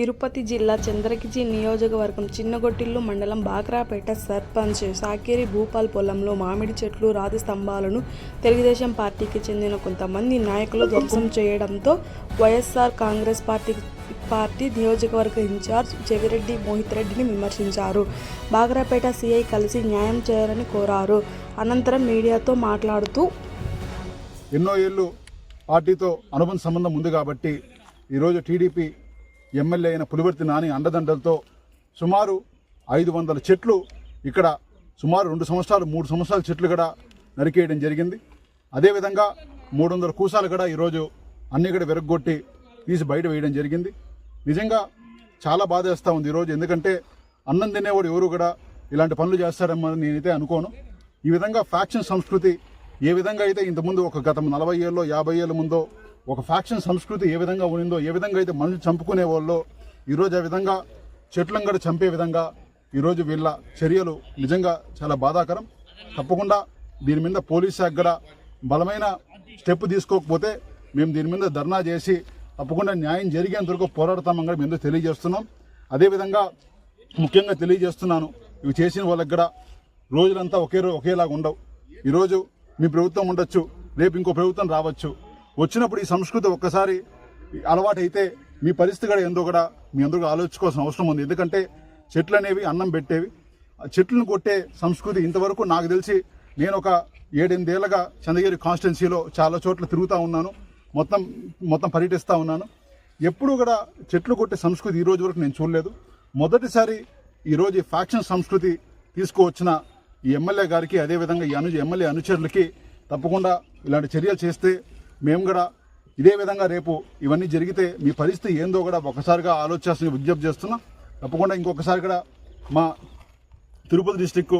తిరుపతి జిల్లా చంద్రగిరి నియోజకవర్గం చిన్నగొట్టిల్లు మండలం బాక్రాపేట సర్పంచ్ సాకేరి భూపాల్ పొలంలో మామిడి చెట్లు రాతి స్తంభాలను తెలుగుదేశం పార్టీకి చెందిన కొంతమంది నాయకులు ధ్వంసం చేయడంతో వైఎస్ఆర్ కాంగ్రెస్ పార్టీ పార్టీ నియోజకవర్గ ఇన్ఛార్జ్ జగిరెడ్డి మోహిత్ రెడ్డిని విమర్శించారు. బాగ్రాపేట సీఐ కలిసి న్యాయం చేయాలని కోరారు. అనంతరం మీడియాతో మాట్లాడుతూ ఎన్నో ఏళ్ళు పార్టీతో అనుబంధ సంబంధం ఉంది కాబట్టి ఈరోజు టీడీపీ ఎమ్మెల్యే అయిన పులివర్తి నాని అండదండలతో సుమారు ఐదు వందల చెట్లు ఇక్కడ సుమారు రెండు సంవత్సరాలు మూడు సంవత్సరాల చెట్లు కూడా నరికేయడం జరిగింది. అదేవిధంగా మూడు వందల కూసాలు కూడా ఈరోజు అన్ని కూడా విరగ్గొట్టి తీసి బయట వేయడం జరిగింది. నిజంగా చాలా బాధ వేస్తూ ఉంది ఈరోజు. ఎందుకంటే అన్నం తినేవాడు ఎవరు కూడా ఇలాంటి పనులు చేస్తారని నేనైతే అనుకోను. ఈ విధంగా ఫ్యాక్షన్ సంస్కృతి ఏ విధంగా అయితే ఇంతకుముందు ఒక గత నలభై ఏళ్ళలో యాభై ఏళ్ళ ముందో ఒక ఫ్యాక్షన్ సంస్కృతి ఏ విధంగా ఉండిందో ఏ విధంగా అయితే మనుషులు చంపుకునే వాళ్ళు ఈరోజు ఆ విధంగా చెట్లను కూడా చంపే విధంగా ఈరోజు వీళ్ళ చర్యలు నిజంగా చాలా బాధాకరం. తప్పకుండా దీని మీద పోలీస్ శాఖ కూడా బలమైన స్టెప్ తీసుకోకపోతే మేము దీని మీద ధర్నా చేసి తప్పకుండా న్యాయం జరిగేంత వరకు పోరాడతామని కూడా మేము తెలియజేస్తున్నాం. అదేవిధంగా ముఖ్యంగా తెలియజేస్తున్నాను ఇవి చేసిన వాళ్ళకి కూడా రోజులంతా ఒకే ఒకేలాగా ఉండవు. ఈరోజు మీ ప్రభుత్వం ఉండొచ్చు రేపు ఇంకో ప్రభుత్వం రావచ్చు. వచ్చినప్పుడు ఈ సంస్కృతి ఒక్కసారి అలవాటైతే మీ పరిస్థితి కూడా ఏందో కూడా మీ అందరూ ఆలోచించుకోవాల్సిన అవసరం ఉంది. ఎందుకంటే చెట్లు అనేవి అన్నం పెట్టేవి. చెట్లను కొట్టే సంస్కృతి ఇంతవరకు నాకు తెలిసి నేను ఒక ఏడెనిమిదేళ్ళగా చంద్రగిరి కాన్స్టిట్యున్సీలో చాలా చోట్ల తిరుగుతూ ఉన్నాను. మొత్తం మొత్తం పర్యటిస్తూ ఉన్నాను. ఎప్పుడూ కూడా చెట్లు కొట్టే సంస్కృతి ఈ రోజు వరకు నేను చూడలేదు. మొదటిసారి ఈరోజు ఈ ఫ్యాక్షన్ సంస్కృతి తీసుకువచ్చిన ఈ ఎమ్మెల్యే గారికి అదేవిధంగా ఈ అను ఎమ్మెల్యే అనుచరులకి తప్పకుండా ఇలాంటి చర్యలు చేస్తే మేము కూడా ఇదే విధంగా రేపు ఇవన్నీ జరిగితే మీ పరిస్థితి ఏందో కూడా ఒకసారిగా ఆలోచిస్తున్న విజ్ఞప్తి చేస్తున్నా. తప్పకుండా ఇంకొకసారి కూడా మా తిరుపతి డిస్టిక్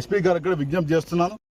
ఎస్పీ గారికి కూడా విజ్ఞప్తి చేస్తున్నాను.